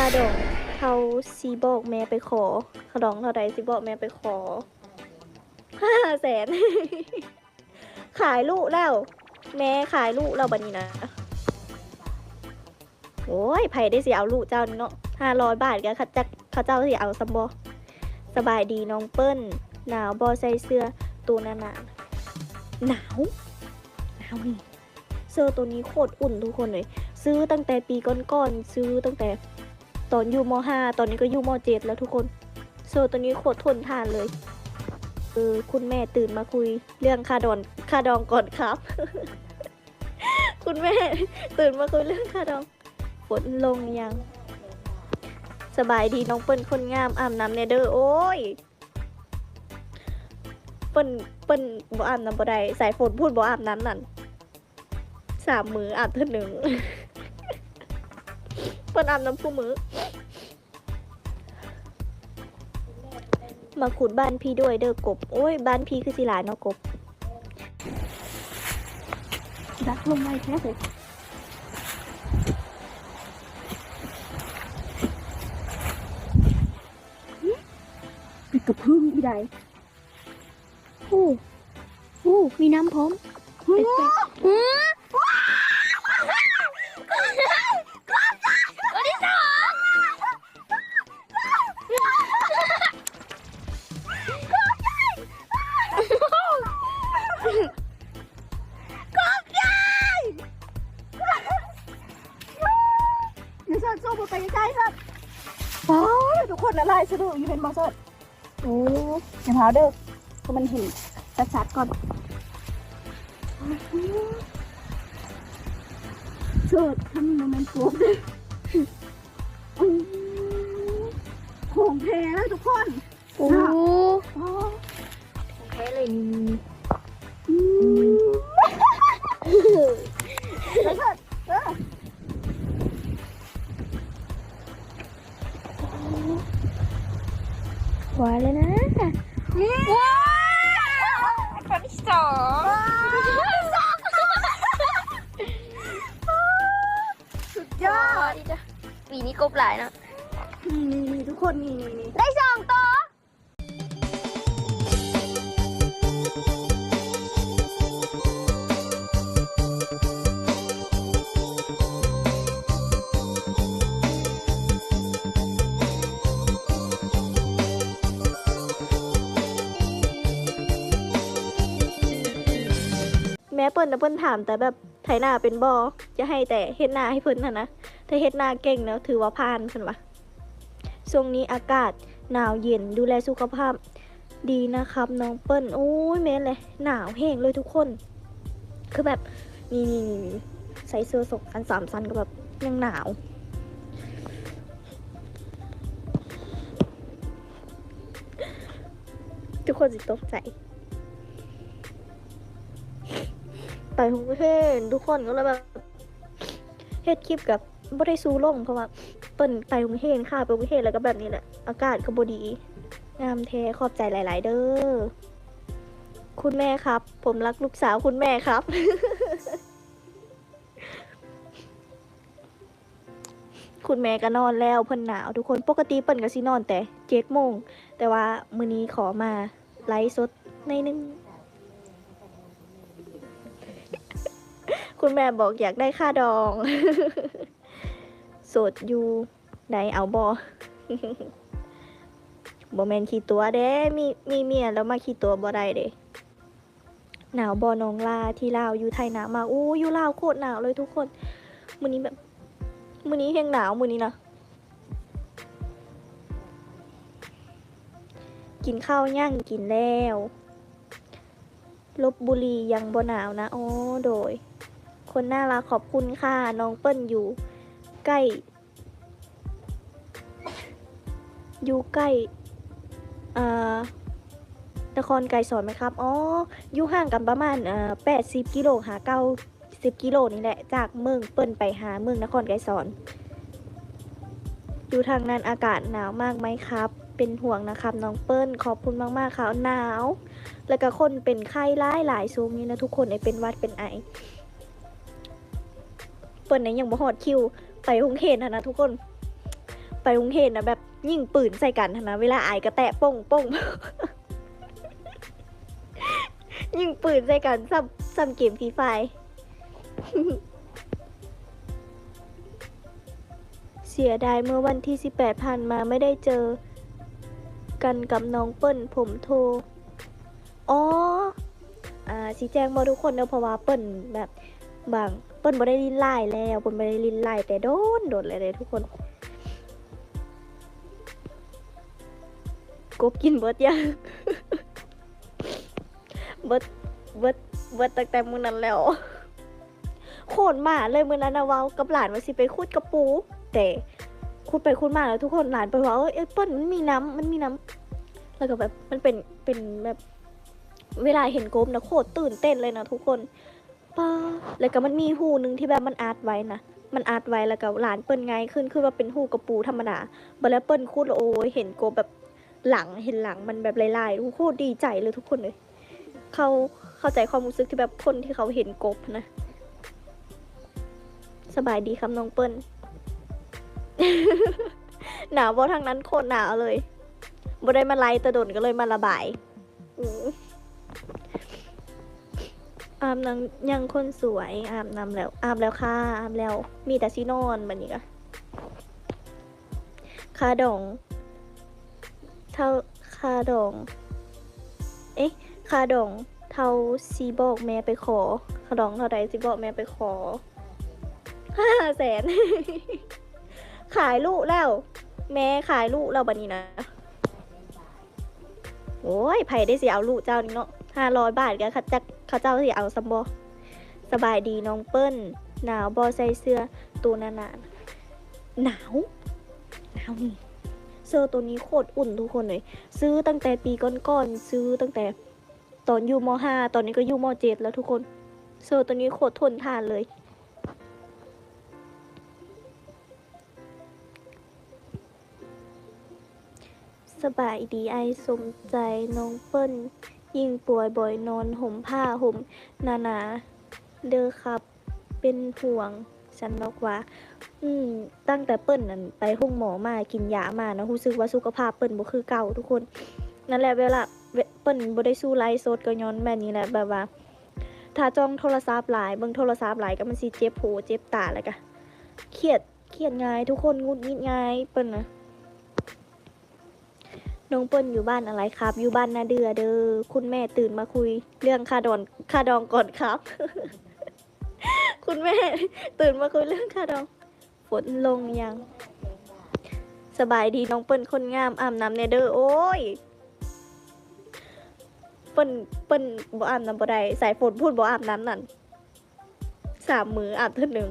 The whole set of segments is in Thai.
คาดองเขาซีบอกแม่ไปขอคาดองเท่าใดซีบอกแม่ไปขอห้าแสนขายลูกแล้ว แม่ขายลูกแล้วบัดนี้นะโอ้ยไผได้สิเอาลูกเจ้านี่เนาะห้าร้อยบาทก็เขาจะเขาเจ้าสิเอาซัมบอสบายดีน้องเปิ้ล หนาวบอใส่เสื้อตัวหนานาหนาวหนาวนี่เสื้อตัวนี้โคตรอุ่นทุกคนเลย ซื้อตั้งแต่ปีก่อนๆซื้อตั้งแต่ ตอนอยู่มห้าตอนนี้ก็อยู่มเจ็ดแล้วทุกคนเสื้อตัวนี้โคตรทนทานเลยเออคุณแม่ตื่นมาคุยเรื่องค่าดอนค่าดองก่อนครับ คุณแม่ตื่นมาคุยเรื่องค่าดองฝนลงยัง สบายดีน้องเปิ้ลคนงามอาบน้ำเนเดอร์โอ้ยเปิ้ลเปิ้ลบ่อาบน้ำบ่ได้สายฝนพูดบ่อาบน้ำนั่นสามมืออาบเท่าหนึ่งเปิ้ลอาบน้ำคู่มือ มาขุดบ้านพี่ด้วยเด้อกบ โอ้ย บ้านพี่คือสิหลายเนาะกบดักลงไปแค่เลยปิดกระพึ่งอีใดโอ้โอ้มีน้ำพร้อมเป็ดเป็ด เดี๋ยวฉันไปใกล้ครับโอ้ยทุกคนละลายสะดุ้งอยู่เป็นบอสดโอ้ยอย่าพาเด้อเพราะมันเห็นชัดๆก่อนสดทำมันมันโกบเลยอื้อของแท้แล้วทุกคนโอ้อ๋อแพ้เลยนี่ หวานเลยนะว้าวคนที่สองสุดยอดดีจ้ะปีนี้กบหลายนะนี่นี่นี่ทุกคนนี่นี่นี่ได้ เปิ้ลนะเปิ้ลถามแต่แบบไถนาเป็นบอจะให้แต่เฮ็ดหน้าให้เพิ่นนะนะถ้าเฮ็ดหน้าเก่งแล้วถือว่าผ่านคันวะช่วงนี้อากาศหนาวเย็นดูแลสุขภาพดีนะครับน้องเปิ้ลโอ้ยแม่นเลย หนาวแห้งเลยทุกคน คือแบบนี่นี่นี่ใส่เสื้อสองอันสามสันก็แบบยังหนาว ทุกคนสิตกใจ ไปกรุงเทพทุกคนก็เลยแบบเฮ็ดคลิปกับบ่ได้สู้ลงเพราะว่าเปิ้นไปกรุงเทพค่ะไปกรุงเทพแล้วก็แบบนี้แหละ อากาศก็บ่ดีงามแท้ขอบใจหลาย ๆ เด้อคุณแม่ครับ ผมรักลูกสาวคุณแม่ครับ คุณแม่ก็นอนแล้วเพิ่นหนาว ทุกคนปกติเปิ้นก็สินอนแต่เจ็ดโมงแต่ว่ามื้อนี้ขอมาไลฟ์สดในนึง คุณแม่บอกอยากได้ค่าดอง โสดอยู่ไดเอาบอบอแมนขี่ตัวเด้มีมีเมียแล้วมาขี่ตัวบ่ได้เด้หนาวบอนองลาที่ลาวอยู่ไทยหนาวมาอู้อยู่ลาวโคตรหนาวเลยทุกคนมือนี้แบบมือนี้แห้งหนาวมือนี้นะกินข้าวย่างกินแล้วลบบุรียังบ่หนาวนะอ๋อโดย คนน่ารักขอบคุณค่ะ น้องเปิ้ลอยู่ ใกล้ อยู่ใกล้อ่านครไกรสอนไหมครับ อ๋อ อยู่ห่างกันประมาณอ่าแปดสิบกิโลหาเก้าสิบกิโลนี่แหละ จากเมืองเปิ้ลไปหาเมืองนครไกรสอน อยู่ทางนั้นอากาศหนาวมากไหมครับ เป็นห่วงนะครับน้องเปิ้ลขอบคุณมากๆค่ะหนาว แล้วก็คนเป็นไข้หลายหลายๆซูงนี่นะทุกคนไอเป็นวัดเป็นไอ เปิ้นเนี่ยยังบ่ฮอดคิว ไปกรุงเทพนะนะทุกคน ไปกรุงเทพนะแบบยิงปืนใส่กันนะเวลาอายก็แตะป้งป้งยิงปืนใส่กันซ้ำซ้ำเกมฟรีไฟเสียดายเมื่อวันที่ 18ผ่านมาไม่ได้เจอ กันกับน้องเปิ้ลผมโทร อ๋อ อ่าสีแจงบอทุกคนเนอะเพราะว่าเปิ้ลแบบ บางเปิ้ลบ่ได้ลินไล่แล้วเปิ้ลบ่ได้ลินไล่แต่โดนโดนเลยเลยทุกคนกบกินเบิดยังเบิดเบิดเบิดตั้งแต่มื้อนั้นแล้ว โคตรหมาเลยมื้อนั้นนะเว้ากับหลานว่าสิไปขุดกระปู แต่ขุดไปขุดมาแล้วทุกคนหลานไปว่าเอ้ยเอ้ยเปิ้ลมันมีน้ำมันมีน้ำแล้วก็แบบมันเป็นเป็นแบบเวลาเห็นกบนะโคตรตื่นเต้นเลยนะทุกคน ป้าแล้วก็มันมีหูหนึ่งที่แบบมันอาร์ตไว้นะมันอาร์ตไว้แล้วก็หลานเปิ้ลไงขึ้นคือว่าเป็นหูกระปูธรรมดาบัดแล้วเปิ้ลคูดแล้วโอ้ยเห็นกบแบบหลังเห็นหลังมันแบบลายๆทุกโคตรดีใจเลยทุกคนเลยเขาเข้าใจความรู้สึกที่แบบคนที่เขาเห็นกบนะ สบายดีครับน้องเปิ้ลหนาวเพราะทางนั้นโคตรหนาวเลยบ่ได้มาไล่ตะดนก็เลยมาระบายอื อาบน้ำยังคนสวยอาบน้ำแล้วอาบแล้วค่ะอาบแล้ว มีแต่ซีนอนบบนี้ก็คาดองเท่าคาดองเอ๊ะคาดองเท่าซีบอกแม่ไปขอคาดองเท่าใดซีบอกแม่ไปขอห้าแสนขายลูกแล้ว แม่ขายลูกแล้วบัดนี้นะโอ้ยไผได้สิเอาลูกเจ้านี่เนาะ ห้าร้อยบาทก็เขาจะเขาเจ้าสิเอาซัมบสบายดีน้องเปิ้ล หนาวบอใส่เสื้อตัวหนาๆหนาวหนาวนี่เสื้อตัวนี้โคตรอุ่นทุกคนเลย ซื้อตั้งแต่ปีก่อนๆซื้อตั้งแต่ตอนอยู่มห้าตอนนี้ก็อยู่มเจ็ดแล้วทุกคน เสื้อตัวนี้โคตรทนทานเลย สบายดีไอสมใจน้องเปิ้ล ยิ่งป่วยบ่อยนอนห่มผ้าห่มหนาหนาเด้อครับ เป็นห่วงฉันบอกว่า อืม ตั้งแต่เปิ้ลนั่นไปห้องหมอมากินยามานะรู้สึกว่าสุขภาพเปิ้ลบ่คือเก่าทุกคน นั่นแหละเวลาเปิ้ลบ่ได้สู้ไลฟ์สดก็ย้อนแบบนี้แหละแบบว่าถ้าจ้องโทรศัพท์หลายเบิ่งโทรศัพท์หลายก็มันสิเจ็บหูเจ็บตาแล้วก็เครียดเครียดง่ายทุกคนงุดงิดง่ายเปิ้ลนะ น้องเปิ้ลอยู่บ้านอะไรครับ อยู่บ้านนาเดือเด้อคุณแม่ตื่นมาคุย เรื่องค่าดอนค่าดองก่อนครับ คุณแม่ตื่นมาคุยเรื่องค่าดอง ฝนลงยัง สบายดีน้องเปิ้ลคนงามอาบน้ำเนเด้อโอ้ยเปิ้ลเปิ้ลบ่อาบน้ำบ่ได้สายฝนพูดบ่อาบน้ำนั่นสามมืออาบเท่าหนึ่ง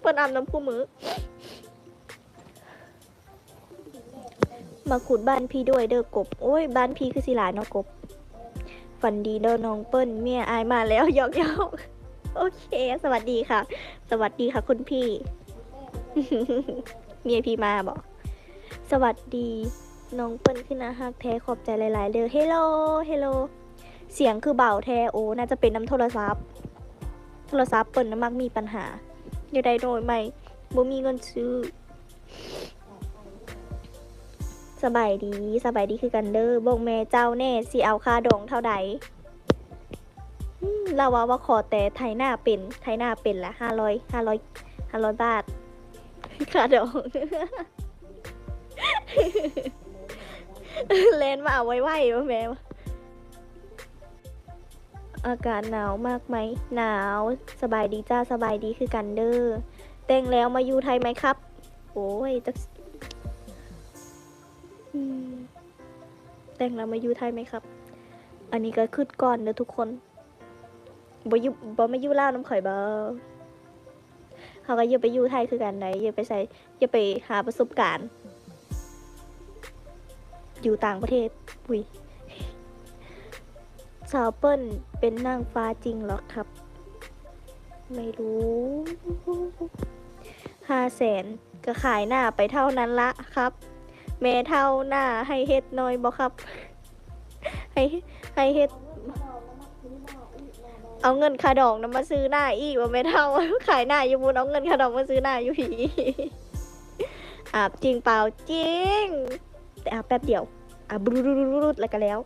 เปิ้ลอาบน้ำคู่มือ มาขุดบ้านพี่ด้วยเด้อกบ โอ้ย บ้านพี่คือสิหลายเนาะกบ ฝันดีเด้อน้องเปิ้ลเมียอายมาแล้วยอกยอกโอเค สวัสดีค่ะ สวัสดีค่ะคุณพี่ เมียพี่มาบอก สวัสดี น้องเปิ้ลขึ้นนะฮักแท้ขอบใจหลายๆเด้อเฮลโลเฮลโลเสียงคือเบาแท้โอ้น่าจะเป็นน้ำโทรศัพท์ โทรศัพท์เปิ้ลน้ำมักมีปัญหาเดี๋ยวใดโดยไม่บ่มีเงินซื้อ สบายดีสบายดีคือกันเด้อบอกแม่เจ้าแน่สิเอาค่าดองเท่าใดเราว่าว่าขอแต่ไทยหน้าเป็นไทยหน้าเป็นละห้าร้อยห้าร้อยห้าร้อยบาทค่าดองเลนมาเอาไว้ไหววะแม่อากาศหนาวมากไหมหนาวสบายดีจ้าสบายดีคือกันเด้อแต่งแล้วมาอยู่ไทยไหมครับ โอ้ยจักอืม แต่งแล้วมาอยู่ไทยไหมครับ อันนี้ก็ขึ้นก่อนเด้อทุกคนบ่อยู่บ่มาอยู่ล่าน้ำข่อยบ่เขาก็อย่าไปอยู่ไทยคือกันไหนอย่าไปใส่อย่าไปหาประสบการณ์ อยู่ต่างประเทศอุ้ยสาวเปิ้ลเป็นนางฟ้าจริงหรอครับ ไม่รู้ห้าแสนก็ขายหน้าไปเท่านั้นละครับ ม่เท่าหน้าให้เฮ็ดหน้อยบ่ครับ ให้ให้เฮ็ด เอาเงินค่าดองนำมาซื้อหน้าอีกว่าแม่เท่าขายหน้าอยู่บุญเอาเงินค่าดองมาซื้อหน้าอยู่ผีอาบจริงเปล่าจริง แต่อาบแป๊บเดียวอาบรุดๆๆๆแล้วก็แล้ว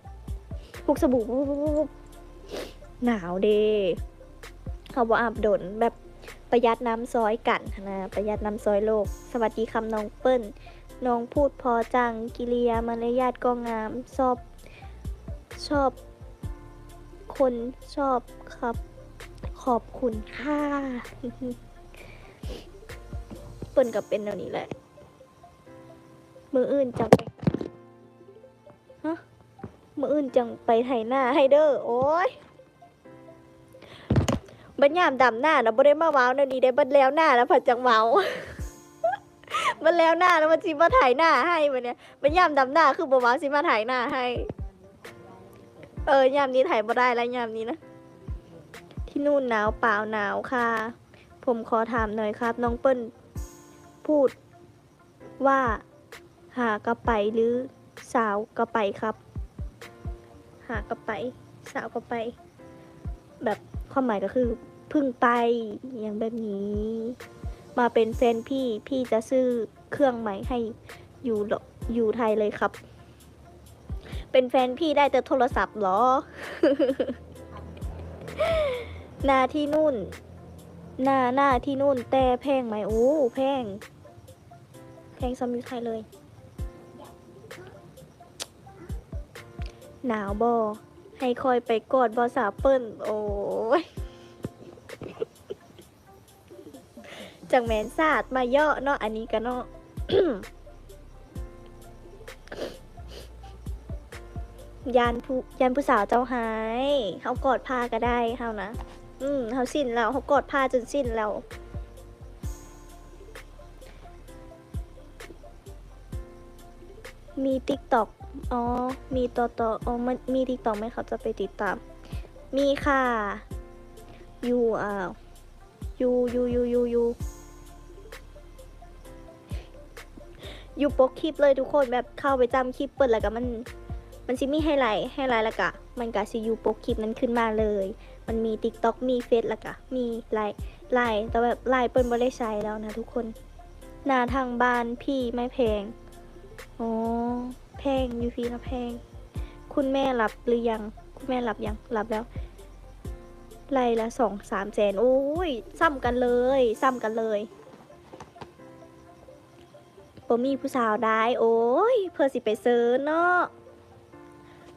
พวกสบู่หนาวเด้เขาบอกอาบโดนแบบประหยัดน้ำซอยกันนะประหยัดน้ำซอยโลก สวัสดีคำน้องเปิ้ล น้องพูดพอจัง กิริยามารยาทก็งาม ชอบ ชอบ คนชอบครับ ขอบคุณค่ะเปิ้นกับเป็นแนวนี้แหละ มืออื่นจังไปฮะมืออื่นจังไปไถหน้าให้เด้อโอ้ยบัดยามดำหน้านะบ่ได้มาเว้าแนวนี้ได้บัดแล้วหน้าแล้วผัดจังเว้า บัดแล้วหน้าแล้วมันสิมาถ่ายหน้าให้บัดเนี้ยบัดยามดำหน้าคือบ่เว้าสิมาถ่ายหน้าให้ เออยามนี้ถ่ายบ่ได้แล้วยามนี้นะที่นู่นหนาวเปล่าหนาวค่ะ ผมขอถามหน่อยครับ น้องเปิ้ลพูดว่า หากระไปหรือสาวกระไปครับ หากระไป สาวกระไป แบบความหมายก็คือพึ่งไปอย่างแบบนี้ มาเป็นแฟนพี่พี่จะซื้อเครื่องใหม่ให้อยู่หรออยู่ไทยเลยครับ เป็นแฟนพี่ได้แต่โทรศัพท์เหรอ หน้าที่นู่น หน้าหน้าที่นู่น แต่แพงไหมโอ้แพง แพงซ้ำอยู่ไทยเลย หนาวบอให้คอยไปกอดบอสาเปิ้ลโอ้ย จังแมนศาสตร์มาเยอะเนาะอันนี้กันเนาะยานผู้ยานผู้สาวเจ้าหายเขากอดผ้าก็ได้เขานะ อืมเขาสิ้นแล้วเขากอดผ้าจนสิ้นแล้วมีติ๊กต็อกอ๋อ มีต่อต่ออ๋อมันมีติ๊กต็อกไหมเขาจะไปติดตาม มีค่ะยูอ่ายูยูยูยูยู อยูโปกคลิปเลยทุกคนแบบเข้าไปจำคลิปเปิดแล้วก็มัน มันสิมีให้ไลท์ให้ไลท์แล้วก็มันก็สิยูโปกคลิปนั้นขึ้นมาเลย มันมี t ิ k t o k มีเฟซแล้วก็มีไลน์ไลน์แต่แบบไลน์เปิ้ลบ่ได้ใช้แล้วนะทุกคนหน้าทางบ้านพี่ไม่แพงอ๋อแพงยูฟีนะแพง คุณแม่หลับหรือยัง คุณแม่หลับยังหลับแล้วไลละสองสามแสนโอ้ยซ้ำกันเลยซ้ำกันเลย บ่มีผู้สาวได้โอ้ย เพื่อสิไปเซิร์เนาะ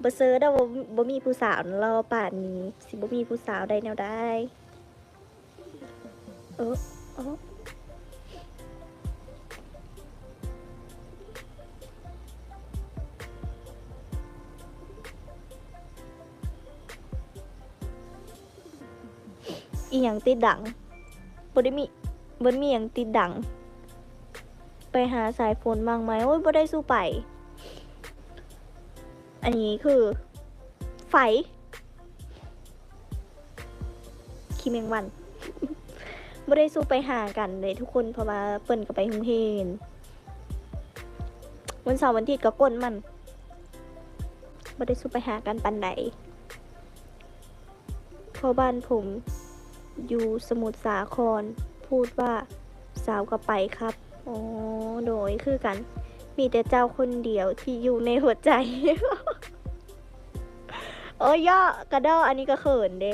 บ่เซิร์ชได้บ่บ่มีผู้สาวรอป่านนี้ สิบ่มีผู้สาวได้แนวได้เออเอออีหยังติดดังบ่ได้มีบ่มีหยังติดดัง ไปหาสายฝนบ้างไหมโอ้ยบ่ได้สู้ไป อันนี้คือ ไฟคิเมงวันบ่ได้สู้ไปหากันเลยทุกคนเพราะว่าเปิ้นก็ไปหุงเฮนวันเสาร์วันอาทิตย์ก็ก้นมันบ่ได้สู้ไปหากันปันใดเพราะบ้านผมอยู่สมุทรสาคร พูดว่าสาวก็ไปครับ อ๋อโดยคือกัน มีแต่เจ้าคนเดียวที่อยู่ในหัวใจ โอ้ยย่อกระดออันนี้ก็เขินเด้